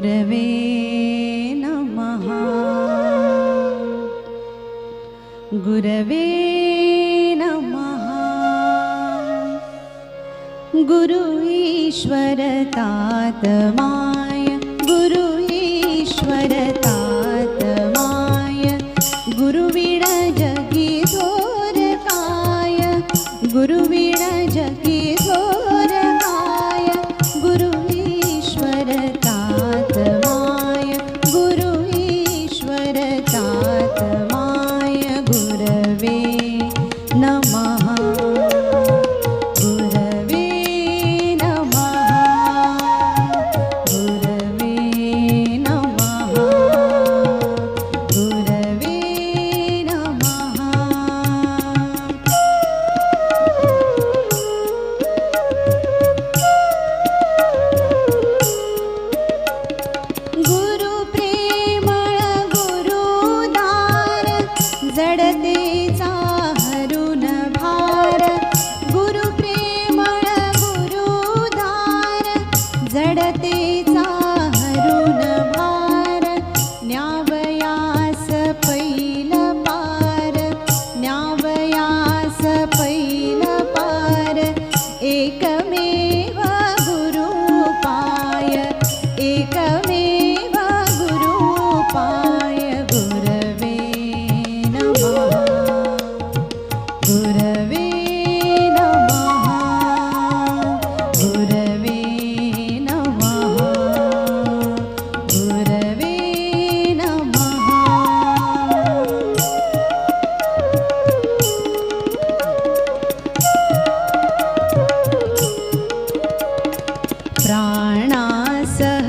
गुरवे नमः। गुरवे नमः। गुरु ईश्वर तातमाय गुरु ईश्वर तातमाय गुरुवे जडतेचा हरुण भार गुरुप्रेमळ गुरुधार जडते प्राणासह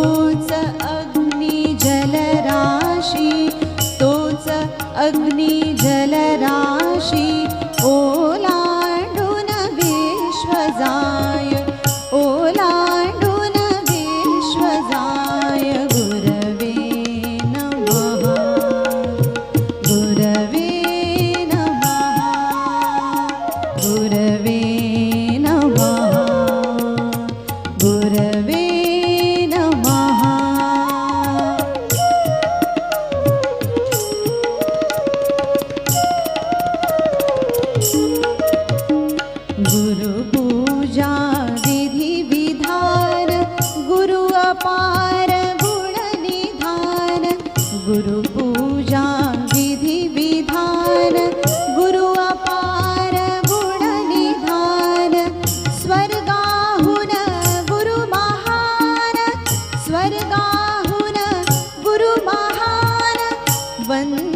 तोच अग्नि जलराशी तोच अग्नि जलराशी ओलाण्डुन विश्वजाय ओलाण्डुन विश्वजाय गुरवे नमः गुरवे नमः गुरवे नमः गुरवे 温